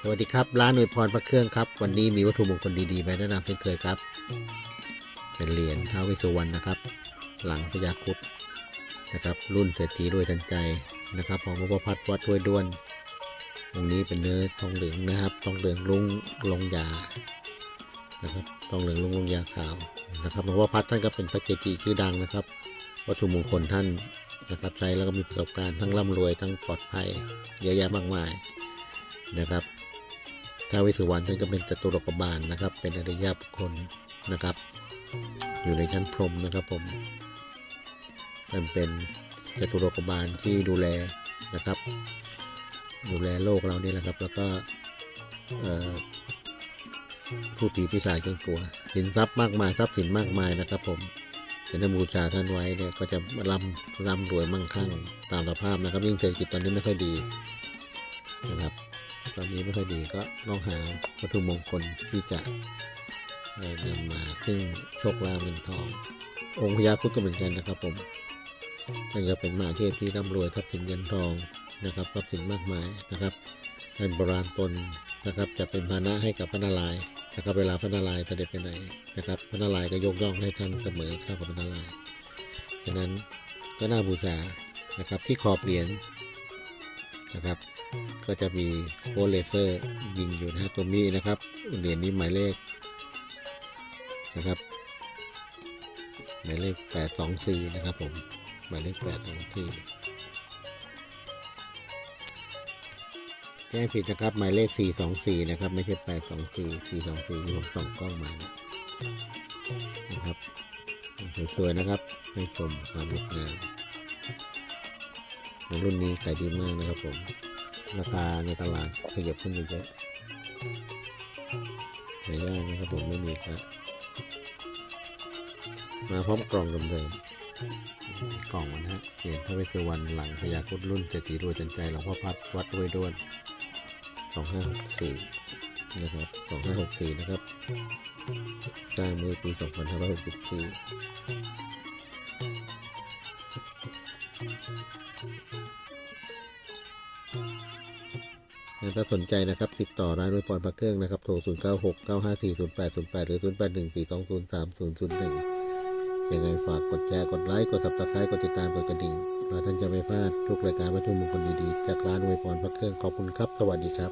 สวัสดีครับ ร้านอวยพรพระเครื่องครับ วันนี้มีวัตถุมงคลดีๆมาแนะนำเช่นเคยครับ เป็นเหรียญท้าวเวสสุวรรณนะครับ หลังพญาครุดนะครับ รุ่นเศรษฐีรวยทันใจนะครับของพระพัฒน์วัดห้วยด้วนองนี้เป็นเนื้อทองเหลืองนะครับทองเหลืองลุงลงยานะครับทองเหลืองลุงลงยาขาวนะครับหลวงพ่อพัดท่านก็เป็นพระเกจิชื่อดังนะครับ วัตถุมงคลท่าน นะครับใช้แล้วก็มีประสบการณ์ทั้งร่ำรวยทั้งปลอดภัยเยอะแยะมากมายนะครับท้าวเวสสุวรรณท่านก็เป็นจตุรกบาลนะครับ เป็นอริยบุคคลนะครับ อยู่ในชั้นพรมนะครับผมท่านเป็นจตุรกบาลที่ดูแลนะครับ ดูแลโลกเรานี่แหละครับ แล้วก็ผู้ผีปีศาจเก่งกลัวสินทรัพย์มากมายทรัพย์สินมากมายนะครับผม แต่ถ้าบูชาท่านไว้เนี่ยก็จะร่ำร่ำรวยมั่งคั่งตามสภาพนะครับยิ่งเศรษฐกิจตอนนี้ไม่ค่อยดีนะครับ ตอนนี้ไม่ค่อยดีก็ลองหาวัตถุมงคลที่จะนำมาซึ่งโชคลาภเงินทอง องค์พญาครุฑก็เหมือนกันนะครับผมท่านก็เป็นมหาเทพที่ร่ำรวยทรัพย์สินเงินทองนะครับทรัพย์สินมากมายนะครับท่านโบราณตนนะครับจะเป็นพานะให้กับพระนารายณ์ นะครับเวลาพระนารายณ์เสด็จไปไหนนะครับพระนารายณ์ก็ยกย่องให้ท่านเสมอข้าพระนารายณ์ฉะนั้นก็น่าบูชานะครับที่ขอบเหรียญนะครับ ก็จะมีโคเลเฟอร์ยิงอยู่นะตัวมีนะครับเหรียญนี้หมายเลขนะครับหมายเลข824นะครับผมหมายเลข824 แจ้งผิดนะครับ หมายเลขสี่สองสี่นะครับ ไม่ใช่แปดสองสี่สี่สองสี่ที่ผมส่องกล้องมานะครับสวยๆนะครับ ให้ชมความงดงามในรุ่นนี้ขายดีมากนะครับผม ราคาในตลาดขยับขึ้นเยอะๆไม่ได้นะครับผมไม่มีครับมาพร้อมกล่องเดิมๆกล่องนะฮะเหรียญทาวเวสสุวรรณหลังพญาครุฑรุ่นเศรษฐีรวยจันใจหลวงพ่อพัดวัดห้วยด้วน สองห้าหกสี่นะครับสองห้าหกสี่นะครับ สร้างเมื่อปีสองพันห้าร้อยหกสิบสี่ถ้าสนใจนะครับ ติดต่อร้านรวยพรพระเครื่องนะครับ โทร 0 9 6 9 5 4 0 8 0 8 หรือ 0 8 1 4 2 0 3 0 0 1 ยังไงฝากกดแชร์ กดไลค์ กด subscribe กดติดตาม กดกระดิ่งเพื่อท่านจะไม่พลาดทุกรายการวัตถุมงคลดีๆ จากร้านรวยพรพระเครื่อง ขอบคุณครับ สวัสดีครับ